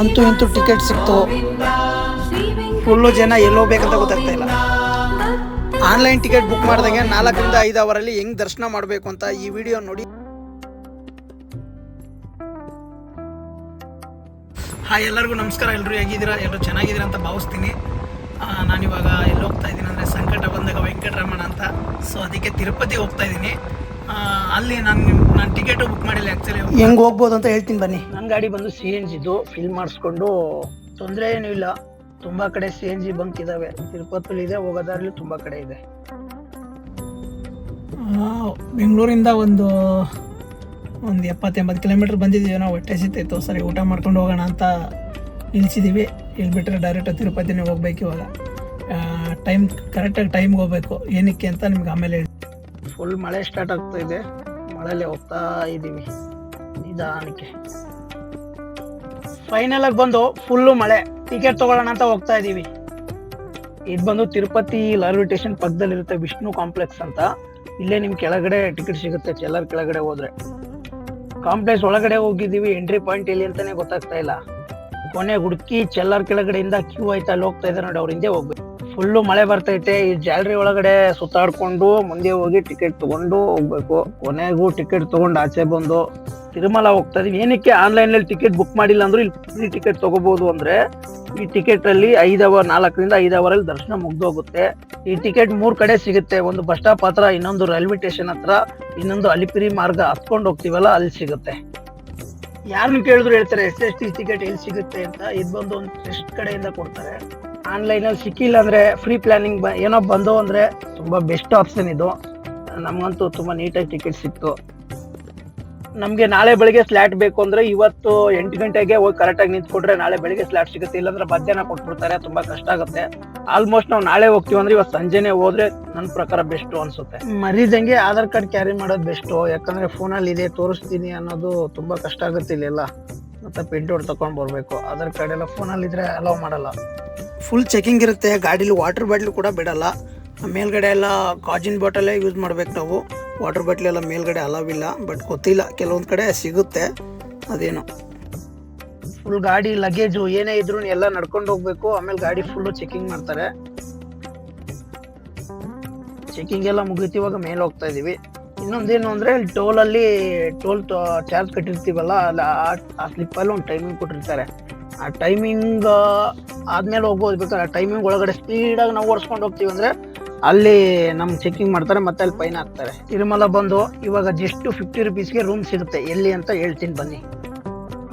ಅಂತೂ ಇಂತೂ ಟಿಕೆಟ್ ಸಿಕ್ತು. ಫುಲ್ಲು ಜನ ಎಲ್ಲೋ ಬೇಕಂತ ಗೊತ್ತಾಗ್ತಾ ಇಲ್ಲ. ಆನ್ಲೈನ್ ಟಿಕೆಟ್ ಬುಕ್ ಮಾಡಿದಂಗೆ ನಾಲ್ಕರಿಂದ ಐದು ಅವರಲ್ಲಿ ಹೆಂಗ್ ದರ್ಶನ ಮಾಡಬೇಕು ಅಂತ ಈ ವಿಡಿಯೋ ನೋಡಿ. ಹಾಯ್ ಎಲ್ಲರಿಗೂ ನಮಸ್ಕಾರ. ಎಲ್ಲರೂ ಹೇಗಿದ್ದೀರಾ? ಎಲ್ಲರೂ ಚೆನ್ನಾಗಿದ್ದೀರಾ ಅಂತ ಭಾವಿಸ್ತೀನಿ. ನಾನಿವಾಗ ಎಲ್ಲಿ ಹೋಗ್ತಾ ಇದ್ದೀನಿ ಅಂದರೆ ಸಂಕಟ ಬಂದಾಗ ವೆಂಕಟರಮಣ ಅಂತ. ಸೊ ಅದಕ್ಕೆ ತಿರುಪತಿ ಹೋಗ್ತಾ ಇದ್ದೀನಿ. ಅಲ್ಲಿ ನಾನು ನಾನು ಟಿಕೆಟು ಬುಕ್ ಮಾಡಿಲ್ಲ ಆ್ಯಕ್ಚುಲಿ ಹೆಂಗೆ ಹೋಗ್ಬೋದು ಅಂತ ಹೇಳ್ತೀನಿ ಬನ್ನಿ. ನನ್ನ ಗಾಡಿ ಬಂದು ಸಿ ಎನ್ ಜಿದು ಫಿಲ್ ಮಾಡಿಸ್ಕೊಂಡು ತೊಂದರೆ ಏನೂ ಇಲ್ಲ. ತುಂಬ ಕಡೆ ಸಿ ಎನ್ ಜಿ ಬಂಕ್ ಇದ್ದಾವೆ ತಿರುಪತಿಲಿ ಇದೆ ಹೋಗೋದಾರ್ಲಿ ತುಂಬ ಕಡೆ ಇದೆ. ಬೆಂಗಳೂರಿಂದ ಒಂದು ಒಂದು ಎಪ್ಪತ್ತೆಂಬತ್ತು ಕಿಲೋಮೀಟ್ರ್ ಬಂದಿದ್ದೀವಿ ನಾವು. ಹೊಟ್ಟೆ ಸಿಗ್ತಾಯಿತ್ತು ಸರಿ ಊಟ ಮಾಡ್ಕೊಂಡು ಹೋಗೋಣ ಅಂತ ನಿಲ್ಸಿದ್ದೀವಿ ಇಲ್ಲಿ ಬಿಟ್ಟರೆ ಡೈರೆಕ್ಟ್ ತಿರುಪತಿನೇ ಹೋಗ್ಬೇಕು ಇವಾಗ. ಟೈಮ್ ಕರೆಕ್ಟಾಗಿ ಟೈಮ್ಗೆ ಹೋಗ್ಬೇಕು. ಏನಕ್ಕೆ ಅಂತ ನಿಮ್ಗೆ ಆಮೇಲೆ ಹೇಳಿ ಫುಲ್ ಮಳೆ ಸ್ಟಾರ್ಟ್ ಆಗ್ತಾ ಇದೆ. ಮಳೆಯಲ್ಲೇ ಹೋಗ್ತಾ ಇದ್ದೀವಿ ನಿಧಾನಕ್ಕೆ. ಫೈನಲ್ ಆಗಿ ಬಂದು ಫುಲ್ಲು ಮಳೆ. ಟಿಕೆಟ್ ತಗೊಳ್ಳೋಣ ಅಂತ ಹೋಗ್ತಾ ಇದ್ದೀವಿ ಇದು ಬಂದು ತಿರುಪತಿ ರೈಲ್ವೆ ಸ್ಟೇಷನ್ ಪಕ್ಕದಲ್ಲಿರುತ್ತೆ ವಿಷ್ಣು ಕಾಂಪ್ಲೆಕ್ಸ್ ಅಂತ. ಇಲ್ಲೇ ನಿಮ್ ಕೆಳಗಡೆ ಟಿಕೆಟ್ ಸಿಗುತ್ತೆ ಚೆಲ್ಲರ್ ಕೆಳಗಡೆ ಹೋದ್ರೆ. ಕಾಂಪ್ಲೆಕ್ಸ್ ಒಳಗಡೆ ಹೋಗಿದ್ದೀವಿ ಎಂಟ್ರಿ ಪಾಯಿಂಟ್ ಇಲ್ಲಿ ಅಂತಾನೆ ಗೊತ್ತಾಗ್ತಾ ಇಲ್ಲ. ಕೊನೆ ಹುಡುಕಿ ಚೆಲ್ಲರ್ ಕೆಳಗಡೆಯಿಂದ ಕ್ಯೂ ಆಯ್ತಾ ಅಲ್ಲಿ ಹೋಗ್ತಾ ಇದ್ದಾರೆ ನೋಡಿ, ಅವ್ರ ಹಿಂದೆ ಹೋಗ್ಬೇಕು. ಫುಲ್ಲು ಮಳೆ ಬರ್ತೈತೆ. ಈ ಜಾಲರಿ ಒಳಗಡೆ ಸುತ್ತಾಡ್ಕೊಂಡು ಮುಂದೆ ಹೋಗಿ ಟಿಕೆಟ್ ತಗೊಂಡು ಹೋಗ್ಬೇಕು. ಕೊನೆಗೂ ಟಿಕೆಟ್ ತಗೊಂಡು ಆಚೆ ಬಂದು ತಿರುಮಲ ಹೋಗ್ತಾ ಇದೀವಿ ಏನಕ್ಕೆ ಆನ್ಲೈನ್ ಅಲ್ಲಿ ಟಿಕೆಟ್ ಬುಕ್ ಮಾಡಿಲ್ಲ ಅಂದ್ರೆ ಇಲ್ಲಿ ಫ್ರೀ ಟಿಕೆಟ್ ತಗೋಬಹುದು ಅಂದ್ರೆ ಈ ಟಿಕೆಟ್ ಅಲ್ಲಿ ಐದ್ ಅವರ್ ನಾಲ್ಕರಿಂದ ಐದ್ ಅವರ್ ಅಲ್ಲಿ ದರ್ಶನ ಮುಗ್ದೋಗುತ್ತೆ. ಈ ಟಿಕೆಟ್ ಮೂರ್ ಕಡೆ ಸಿಗುತ್ತೆ. ಒಂದು ಬಸ್ ಸ್ಟಾಪ್ ಹತ್ರ, ಇನ್ನೊಂದು ರೈಲ್ವೆ ಸ್ಟೇಷನ್ ಹತ್ರ, ಇನ್ನೊಂದು ಅಲಿಪಿರಿ ಮಾರ್ಗ ಹತ್ಕೊಂಡು ಹೋಗ್ತೀವಲ್ಲ, ಅಲ್ಲಿ ಸಿಗುತ್ತೆ. ಯಾರನ್ನು ಕೇಳಿದ್ರು ಹೇಳ್ತಾರೆ ಎಸ್ ಎಸ್ ಟಿ ಟಿಕೆಟ್ ಎಲ್ಲಿ ಸಿಗುತ್ತೆ ಅಂತ. ಇದು ಬಂದು ಒಂದು ಟೆಸ್ಟ್ ಕಡೆಯಿಂದ ಕೊಡ್ತಾರೆ. ಆನ್ಲೈನ್ ಅಲ್ಲಿ ಸಿಕ್ಕಿಲ್ಲ ಅಂದರೆ ಫ್ರೀ ಪ್ಲಾನಿಂಗ್ ಏನೋ ಬಂದು ಅಂದರೆ ತುಂಬಾ ಬೆಸ್ಟ್ ಆಪ್ಷನ್ ಇದು. ನಮಗಂತೂ ತುಂಬಾ ನೀಟಾಗಿ ಟಿಕೆಟ್ ಸಿಕ್ತು. ನಮಗೆ ನಾಳೆ ಬೆಳಿಗ್ಗೆ ಸ್ಲಾಟ್ ಬೇಕು ಅಂದ್ರೆ ಇವತ್ತು ಎಂಟು ಗಂಟೆಗೆ ಹೋಗಿ ಕರೆಕ್ಟಾಗಿ ನಿಂತ್ಕೊಂಡ್ರೆ ನಾಳೆ ಬೆಳಿಗ್ಗೆ ಸ್ಲಾಟ್ ಸಿಗುತ್ತೆ, ಇಲ್ಲಾಂದ್ರೆ ಮಧ್ಯಾಹ್ನ ಕೊಟ್ಬಿಡ್ತಾರೆ, ತುಂಬಾ ಕಷ್ಟ ಆಗುತ್ತೆ. ಆಲ್ಮೋಸ್ಟ್ ನಾವು ನಾಳೆ ಹೋಗ್ತೀವಿ ಅಂದ್ರೆ ಇವತ್ತು ಸಂಜೆನೆ ಹೋದ್ರೆ ನನ್ನ ಪ್ರಕಾರ ಬೆಸ್ಟ್ ಅನ್ಸುತ್ತೆ. ಮರೀದಂಗೆ ಆಧಾರ್ ಕಾರ್ಡ್ ಕ್ಯಾರಿ ಮಾಡೋದು ಬೆಸ್ಟ್ ಯಾಕಂದ್ರೆ ಫೋನಲ್ಲಿ ಇದೆ, ತೋರಿಸ್ತೀನಿ ಅನ್ನೋದು ತುಂಬಾ ಕಷ್ಟ ಆಗುತ್ತೆ ಇಲ್ಲೆಲ್ಲ. ಮತ್ತೆ ಔಟ್ ಬರಬೇಕು ಬರ್ಬೇಕು. ಆಧಾರ್ ಕಾರ್ಡ್ ಎಲ್ಲ ಫೋನಲ್ಲಿದ್ದರೆ ಅಲೋ ಮಾಡಲ್ಲ. ಫುಲ್ ಚೆಕಿಂಗ್ ಇರುತ್ತೆ. ಗಾಡೀಲಿ ವಾಟರ್ ಬಾಟ್ಲು ಕೂಡ ಬಿಡಲ್ಲ. ಮೇಲ್ಗಡೆ ಎಲ್ಲ ಕಾಜಿನ್ ಬಾಟಲೇ ಯೂಸ್ ಮಾಡ್ಬೇಕು ನಾವು. ವಾಟರ್ ಬಾಟ್ಲ್ ಎಲ್ಲ ಮೇಲ್ಗಡೆ ಅಲವ್ ಇಲ್ಲ. ಬಟ್ ಗೊತ್ತಿಲ್ಲ. ಕೆಲವೊಂದು ಕಡೆ ಸಿಗುತ್ತೆ. ಅದೇನು. ಫುಲ್ ಗಾಡಿ ಲಗೇಜು ಏನೇ ಇದ್ರು ಎಲ್ಲ ನಡ್ಕೊಂಡು ಹೋಗ್ಬೇಕು. ಆಮೇಲೆ ಗಾಡಿ ಫುಲ್ಲು ಚೆಕಿಂಗ್ ಮಾಡ್ತಾರೆ. ಚೆಕಿಂಗ್ ಎಲ್ಲ ಮುಗೀತಿ. ಇವಾಗ ಮೇಲೆ ಹೋಗ್ತಾ ಇದೀವಿ. ಇನ್ನೊಂದೇನು ಅಂದ್ರೆ ಟೋಲ್ ಅಲ್ಲಿ ಟೋಲ್ ಚಾರ್ಜ್ ಕಟ್ಟಿರ್ತೀವಲ್ಲ, ಅಲ್ಲಿ, ಆ- ಆ ಸ್ಲಿಪ್ ಅಲ್ಲಿ ಒಂದು ಟೈಮಿಂಗ್ ಕೊಟ್ಟಿರ್ತಾರೆ. ಆ ಟೈಮಿಂಗ್ ಆದ್ಮೇಲೆ ಹೋಗ್ಬೋದು. ಬೇಕಾದ್ರೆ ಆ ಟೈಮಿಂಗ್ ಒಳಗಡೆ ಸ್ಪೀಡಾಗಿ ನಾವು ಓಡಿಸ್ಕೊಂಡು ಹೋಗ್ತೀವಿ ಅಂದ್ರೆ ಅಲ್ಲಿ ನಮ್ ಚೆಕಿಂಗ್ ಮಾಡ್ತಾರೆ, ಮತ್ತೆ ಅಲ್ಲಿ ಫೈನ್ ಹಾಕ್ತಾರೆ ತಿರುಮಲ ಬಂದು ಇವಾಗ ಜಸ್ಟ್ ಫಿಫ್ಟಿ ರುಪೀಸ್ಗೆ ರೂಮ್ ಸಿಗುತ್ತೆ. ಎಲ್ಲಿ ಅಂತ ಹೇಳ್ತೀನಿ ಬನ್ನಿ.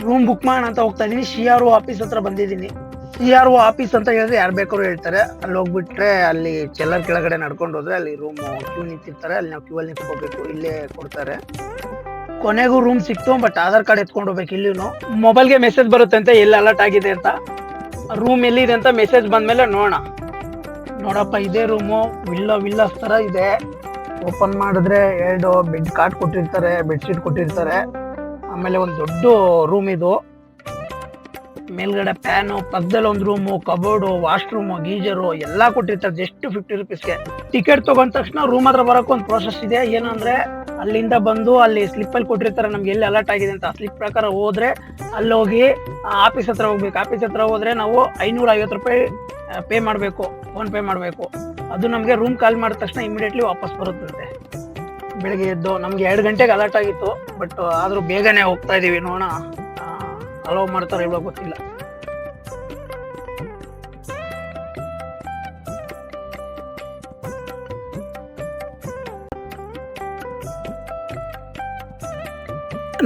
ರೂಮ್ ಬುಕ್ ಮಾಡೋಣ ಅಂತ ಹೋಗ್ತಾ ಇದ್ದೀನಿ ಸಿ ಆರ್ ಒ ಆಫೀಸ್ ಹತ್ರ ಬಂದಿದ್ದೀನಿ. ಸಿ ಆರ್ ಒ ಆಫೀಸ್ ಅಂತ ಹೇಳಿದ್ರೆ ಯಾರು ಬೇಕಾದ್ರೂ ಹೇಳ್ತಾರೆ. ಅಲ್ಲಿ ಹೋಗ್ಬಿಟ್ರೆ ಅಲ್ಲಿ ಚೆಲ್ಲರ್ ಕೆಳಗಡೆ ನಡ್ಕೊಂಡು ಹೋದ್ರೆ ಅಲ್ಲಿ ರೂಮ್ ಕ್ಯೂ ನಿಂತಿರ್ತಾರೆ. ಅಲ್ಲಿ ನಾವು ಕ್ಯೂ ಅಲ್ಲಿ ನಿಂತ್ಕೋಬೇಕು. ಇಲ್ಲೇ ಕೊಡ್ತಾರೆ. ಕೊನೆಗೂ ರೂಮ್ ಸಿಕ್ತು ಬಟ್ ಆಧಾರ್ ಕಾರ್ಡ್ ಎತ್ಕೊಂಡು ಹೋಗ್ಬೇಕು ಮೊಬೈಲ್ ಮೊಬೈಲ್ಗೆ ಮೆಸೇಜ್ ಬರುತ್ತೆ ಅಂತ ಎಲ್ಲಿ ಅಲರ್ಟ್ ಆಗಿದೆ ಅಂತ. ರೂಮ್ ಎಲ್ಲಿದೆ ಅಂತ ಮೆಸೇಜ್ ಬಂದ್ಮೇಲೆ ನೋಡೋಣ. ನೋಡಪ್ಪ, ಇದೇ ರೂಮು ವಿಲ್ಲ ವಿಲ್ಲಸ್ ತರ ಇದೆ. ಓಪನ್ ಮಾಡಿದ್ರೆ ಎರಡು ಬೆಡ್ ಕಾಟ್ ಕೊಟ್ಟಿರ್ತಾರೆ ಬೆಡ್ಶೀಟ್ ಕೊಟ್ಟಿರ್ತಾರೆ. ಆಮೇಲೆ ಒಂದು ದೊಡ್ಡ ರೂಮ್ ಇದು. ಮೇಲ್ಗಡೆ ಫ್ಯಾನು ಪಕ್ಕದಲ್ಲಿ ಒಂದು ರೂಮು ಕಬೋರ್ಡು ವಾಶ್ರೂಮು ಗೀಜರು ಎಲ್ಲಾ ಕೊಟ್ಟಿರ್ತಾರೆ ಜಸ್ಟ್ ಫಿಫ್ಟಿ ರುಪೀಸ್ಗೆ ಟಿಕೆಟ್ ತಗೊಂಡ ತಕ್ಷಣ ರೂಮ್ ಹತ್ರ ಬರೋಕೆ ಒಂದು ಪ್ರೋಸೆಸ್ ಇದೆ. ಏನಂದ್ರೆ ಅಲ್ಲಿಂದ ಬಂದು ಅಲ್ಲಿ ಸ್ಲಿಪ್ ಅಲ್ಲಿ ಕೊಟ್ಟಿರ್ತಾರೆ, ನಮ್ಗೆ ಎಲ್ಲಿ ಅಲರ್ಟ್ ಆಗಿದೆ ಅಂತ ಸ್ಲಿಪ್ ಪ್ರಕಾರ ಹೋದ್ರೆ ಅಲ್ಲಿ ಹೋಗಿ ಆಫೀಸ್ ಹತ್ರ ಹೋಗ್ಬೇಕು. ಆಫೀಸ್ ಹತ್ರ ಹೋದ್ರೆ ನಾವು ಐನೂರ ಐವತ್ತು ರೂಪಾಯಿ ಪೇ ಮಾಡಬೇಕು ಫೋನ್ ಪೇ ಮಾಡಬೇಕು. ಅದು ನಮಗೆ ರೂಮ್ ಕಾಲ್ ಮಾಡಿದ ತಕ್ಷಣ ಇಮಿಡಿಯೇಟ್ಲಿ ವಾಪಸ್ ಬರುತ್ತಂತೆ. ಬೆಳಿಗ್ಗೆ ಎದ್ದು, ನಮ್ಗೆ ಎರಡು ಗಂಟೆಗೆ ಅಲರ್ಟ್ ಆಗಿತ್ತು ಬಟ್ ಆದರೂ ಬೇಗನೆ ಹೋಗ್ತಾ ಇದೀವಿ, ನೋಡೋಣ. ಅಲೋ ಮಾಡ್ತಾರೆ ಇವಾಗ ಗೊತ್ತಿಲ್ಲ.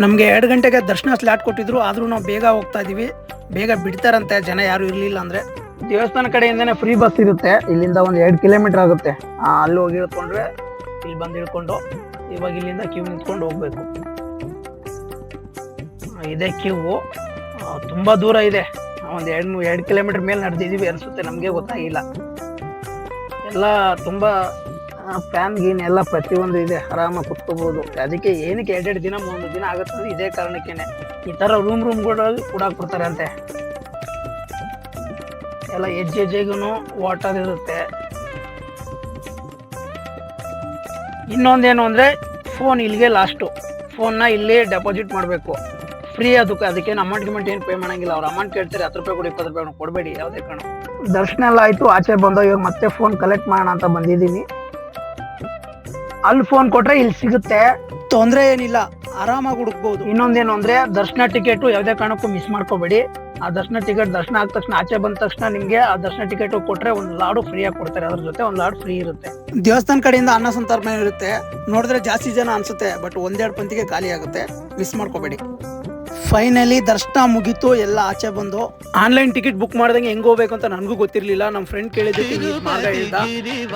ನಮಗೆ ಎರಡು ಗಂಟೆಗೆ ದರ್ಶನ ಸ್ಲಾಟ್ ಕೊಟ್ಟಿದ್ರು, ಆದರೂ ನಾವು ಬೇಗ ಹೋಗ್ತಾ ಇದ್ದೀವಿ ಬೇಗ ಬಿಡ್ತಾರಂತೆ, ಜನ ಯಾರು ಇರಲಿಲ್ಲ ಅಂದರೆ. ದೇವಸ್ಥಾನ ಕಡೆಯಿಂದನೇ ಫ್ರೀ ಬಸ್ ಇರುತ್ತೆ. ಇಲ್ಲಿಂದ ಒಂದು ಎರಡು ಕಿಲೋಮೀಟರ್ ಆಗುತ್ತೆ. ಅಲ್ಲಿ ಹೋಗಿ ಇಳ್ಕೊಂಡ್ರೆ, ಇಲ್ಲಿ ಬಂದು ಇಳ್ಕೊಂಡು, ಇವಾಗ ಇಲ್ಲಿಂದ ಕ್ಯೂ ನಿಂತ್ಕೊಂಡು ಹೋಗಬೇಕು. ಇದೇ ಇದೆ ಕ್ಯೂ ತುಂಬ ದೂರ ಇದೆ. ಒಂದು ಎರಡು ಎರಡು ಕಿಲೋಮೀಟರ್ ಮೇಲೆ ನಡೆದಿದ್ದೀವಿ ಅನಿಸುತ್ತೆ, ನಮಗೆ ಗೊತ್ತಾಗಿಲ್ಲ. ಎಲ್ಲ ತುಂಬಾ ಫ್ಯಾನ್ ಗೀನ್ ಎಲ್ಲ ಪ್ರತಿಯೊಂದು ಇದೆ, ಆರಾಮಾಗಿ ಕುತ್ಕೋಬೋದು. ಅದಕ್ಕೆ ಏನಕ್ಕೆ ಎರಡೆರಡು ದಿನ, ಮೂರು ದಿನ ಆಗುತ್ತೆ ಇದೇ ಕಾರಣಕ್ಕೇನೆ. ಈ ಥರ ರೂಮ್ ರೂಮ್ಗಳಲ್ಲಿ ಕೂಡ ಅಂತೆ ಎಲ್ಲ ಹೆಜ್ಜೆ ಹೆಜ್ಜೆಗೂ ವಾಟರ್ ಇರುತ್ತೆ. ಇನ್ನೊಂದೇನು ಅಂದ್ರೆ ಫೋನ್ ಇಲ್ಲಿಗೆ ಲಾಸ್ಟು ಫೋನ್ನ ಇಲ್ಲಿ ಡೆಪಾಸಿಟ್ ಮಾಡಬೇಕು. ಫ್ರೀ ಅದಕ್ಕೆ ಅದಕ್ಕೇನು ಅಮೌಂಟ್ ಗಿಮೌಂಟ್ ಏನು ಪೇ ಮಾಡಂಗಿಲ್ಲ. ಅವ್ರು ಅಮೌಂಟ್ ಕೇಳ್ತಾರೆ, ಹತ್ತು ರೂಪಾಯಿ ಕೊಡಿ, ಇಪ್ಪತ್ತು ರೂಪಾಯಿ ಕೊಡಬೇಡಿ, ಯಾವುದೇ ಕಾರಣ ದರ್ಶನ ಎಲ್ಲ ಆಯಿತು, ಆಚೆ ಬಂದೋ ಇವಾಗ ಮತ್ತೆ ಫೋನ್ ಕಲೆಕ್ಟ್ ಮಾಡೋಣ ಅಂತ ಬಂದಿದ್ದೀನಿ. ಅಲ್ಲಿ ಫೋನ್ ಕೊಟ್ರೆ ಇಲ್ಲಿ ಸಿಗುತ್ತೆ. ತೊಂದರೆ ಏನಿಲ್ಲ ಆರಾಮಾಗಿ ಹುಡುಕ್ಬೋದು. ಇನ್ನೊಂದೇನು ಅಂದ್ರೆ ದರ್ಶನ ಟಿಕೆಟ್ ಯಾವ್ದೇ ಕಾರಣಕ್ಕೂ ಮಿಸ್ ಮಾಡ್ಕೋಬೇಡಿ. ಆ ದರ್ಶನ ಟಿಕೆಟ್ ದರ್ಶನ ಆದ ತಕ್ಷಣ ಆಚೆ ಬಂದ ತಕ್ಷಣ ನಿಮ್ಗೆ ಆ ದರ್ಶನ ಟಿಕೆಟ್ ಕೊಟ್ರೆ ಒಂದು ಲಾಡು ಫ್ರೀ ಆಗಿ ಕೊಡ್ತಾರೆ. ಅದ್ರ ಜೊತೆ ಒಂದು ಲಾಡು ಫ್ರೀ ಇರುತ್ತೆ. ದೇವಸ್ಥಾನ ಕಡೆಯಿಂದ ಅನ್ನ ಸಂತರ್ಪಣೆ ಇರುತ್ತೆ. ನೋಡಿದ್ರೆ ಜಾಸ್ತಿ ಜನ ಅನ್ಸುತ್ತೆ ಬಟ್ ಒಂದೆರಡು ಪಂತಿಗೆ ಖಾಲಿ ಆಗುತ್ತೆ. ಮಿಸ್ ಮಾಡ್ಕೋಬೇಡಿ. ಫೈನಲಿ ದರ್ಶನ ಮುಗೀತು. ಎಲ್ಲ ಆಚೆ ಬಂದು. ಆನ್ಲೈನ್ ಟಿಕೆಟ್ ಬುಕ್ ಮಾಡ್ದಂಗೆ ಹೆಂಗ್ ಹೋಗ್ಬೇಕು ಅಂತ ನನಗೂ ಗೊತ್ತಿರ್ಲಿಲ್ಲ. ನಮ್ಮ ಫ್ರೆಂಡ್ ಕೇಳಿದ್ದಕ್ಕೆ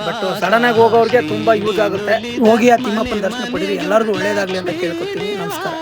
ಬಟ್ ಸಡನ್ ಆಗಿ ಹೋಗೋರಿಗೆ ತುಂಬಾ ಯೂಸ್ ಆಗುತ್ತೆ. ಹೋಗಿ ಆ ತಿಮ್ಮಪ್ಪನ ದರ್ಶನ ಪಡೀರಿ. ಎಲ್ಲರಿಗೂ ಒಳ್ಳೇದಾಗ್ಲಿ ಅಂತ ಕೇಳ್ಕೊತೀನಿ ನಮಸ್ಕಾರ.